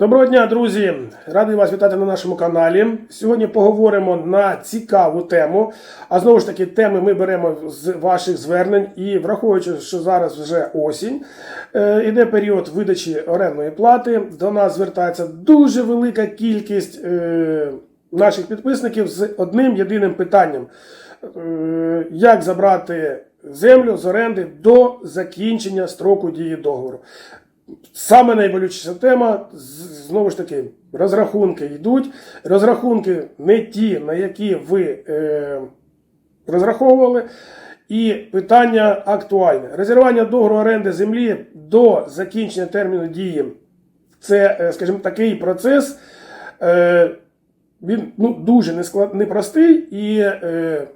Доброго дня, друзі! Радий вас вітати на нашому каналі. Сьогодні поговоримо на цікаву тему. А знову ж таки, теми ми беремо з ваших звернень і враховуючи, що зараз вже осінь, е, іде період видачі орендної плати. До нас звертається дуже велика кількість е, наших підписників з одним єдиним питанням: Е, як забрати землю з оренди до закінчення строку дії договору. Саме найболючіша тема, знову ж таки, розрахунки йдуть. Розрахунки не ті, на які ви е, розраховували. І питання актуальне. Резервування договору оренди землі до закінчення терміну дії. Це, е, скажімо, такий процес. Е, він ну, дуже несклад, непростий і е,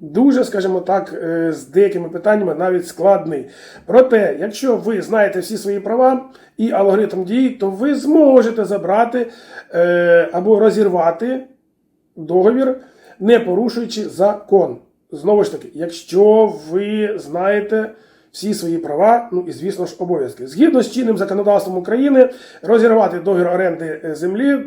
дуже, скажімо так, е, з деякими питаннями навіть складний. Проте, якщо ви знаєте всі свої права і алгоритм дій, то ви зможете забрати е, або розірвати договір, не порушуючи закон. Знову ж таки, якщо ви знаєте всі свої права, ну і звісно ж обов'язки. Згідно з чинним законодавством України, розірвати договір оренди е, землі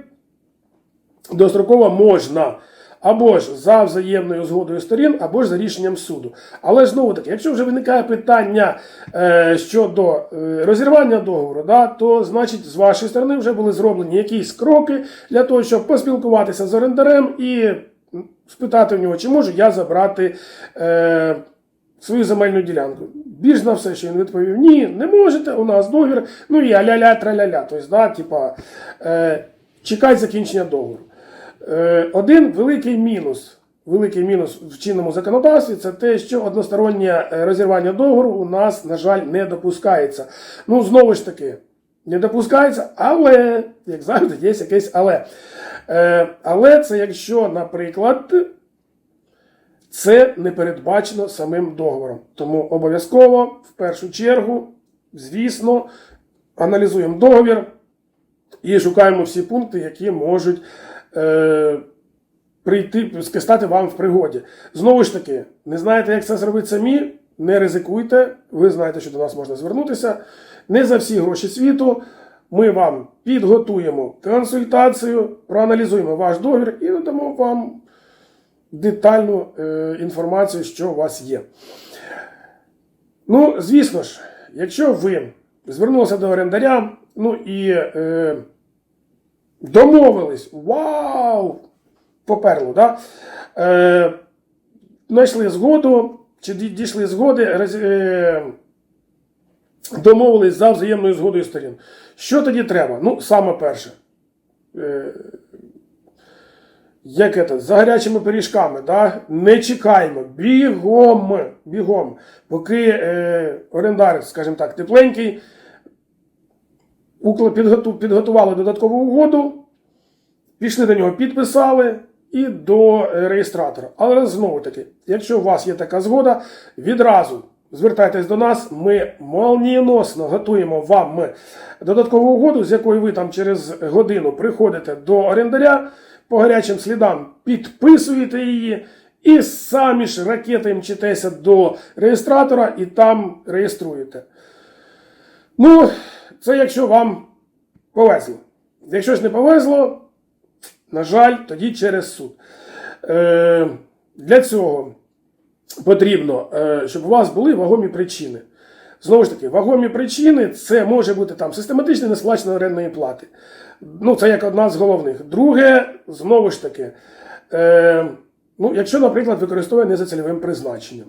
достроково можна. Або ж за взаємною згодою сторін, або ж за рішенням суду. Але знову таки, якщо вже виникає питання е, щодо е, розірвання договору, да, то значить з вашої сторони вже були зроблені якісь кроки для того, щоб поспілкуватися з орендарем і спитати в нього, чи можу я забрати е, свою земельну ділянку. Більш на все, що він відповів: ні, не можете, у нас договір, ну і аля-ля, траля-ля. Тобто, да, типа, е, чекай закінчення договору. Е, Один великий мінус. Великий мінус в чинному законодавстві це те, що одностороннє е, розірвання договору у нас, на жаль, не допускається. Ну, знову ж таки, не допускається, але, як завжди, є якесь але. Е, Але це якщо, наприклад, це не передбачено самим договором. Тому обов'язково, в першу чергу, звісно, аналізуємо договір і шукаємо всі пункти, які можуть е, прийти, стати вам в пригоді. Знову ж таки, не знаєте, як це зробити самі, не ризикуйте. Ви знаєте, що до нас можна звернутися. Не за всі гроші світу. Ми вам підготуємо консультацію, проаналізуємо ваш договір і надамо вам детальну е, інформацію, що у вас є. Ну, звісно ж, якщо ви звернулися до орендаря, ну і е, домовились, вау! Поперло, да? Е, знайшли згоду, чи дійшли згоди, е, домовились за взаємною згодою сторін. Що тоді треба? Ну, саме перше. Е, як это, за гарячими пиріжками, да? не чекаємо, бігом, бігом, поки е, орендар, скажімо так, тепленький, підготували додаткову угоду, пішли до нього, підписали і до е, реєстратора. Але знову таки, якщо у вас є така згода, відразу звертайтесь до нас, ми молнієносно готуємо вам додаткову угоду, з якою ви там через годину приходите до орендаря, по гарячим слідам підписуєте її. І самі ж ракети мчитеся до реєстратора і там реєструєте. Ну, це якщо вам повезло. Якщо ж не повезло, на жаль, тоді через суд. Е, для цього потрібно, е, щоб у вас були вагомі причини. Знову ж таки, вагомі причини це може бути там систематичне несплачення орендної плати. Ну, це як одна з головних. Друге, знову ж таки, е, ну, якщо, наприклад, використовує не за цільовим призначенням.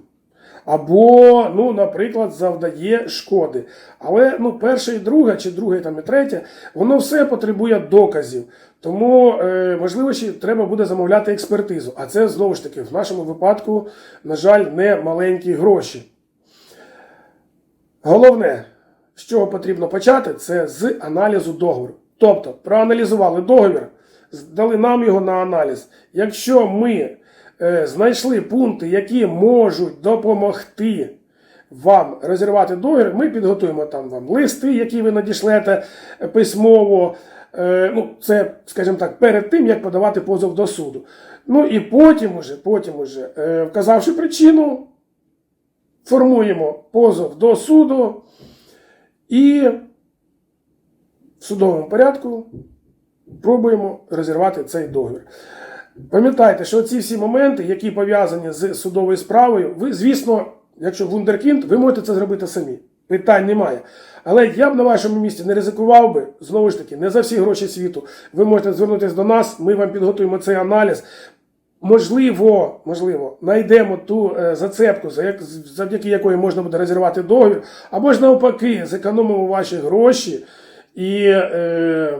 Або, ну, наприклад, завдає шкоди. Але ну, перше і друге, чи друге там і третє, воно все потребує доказів. Тому, е, можливо, ще треба буде замовляти експертизу. А це знову ж таки в нашому випадку, на жаль, не маленькі гроші. Головне, з чого потрібно почати, це з аналізу договору. Тобто, проаналізували договір, здали нам його на аналіз. Якщо ми знайшли пункти, які можуть допомогти вам розірвати договір, ми підготуємо там вам листи, які ви надішлете е, письмово. Е, ну, це, скажімо так, перед тим, як подавати позов до суду. Ну і потім уже, потім уже, е, вказавши причину, формуємо позов до суду і в судовому порядку пробуємо розірвати цей договір. Пам'ятайте, що ці всі моменти, які пов'язані з судовою справою, ви, звісно, якщо вундеркінд, ви можете це зробити самі. Питань немає. Але я б на вашому місці не ризикував би, знову ж таки, не за всі гроші світу. Ви можете звернутися до нас, ми вам підготуємо цей аналіз. Можливо, можливо, знайдемо ту е, зацепку, за як- завдяки якої можна буде розірвати договір, або ж навпаки, зекономимо ваші гроші і е,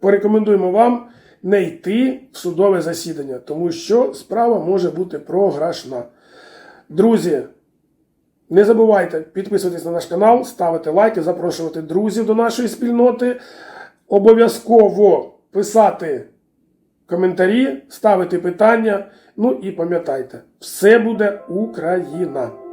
порекомендуємо вам не йти в судове засідання, тому що справа може бути програшна. Друзі, не забувайте підписуватись на наш канал, ставити лайки, запрошувати друзів до нашої спільноти. Обов'язково писати коментарі, ставити питання. Ну і пам'ятайте, все буде Україна!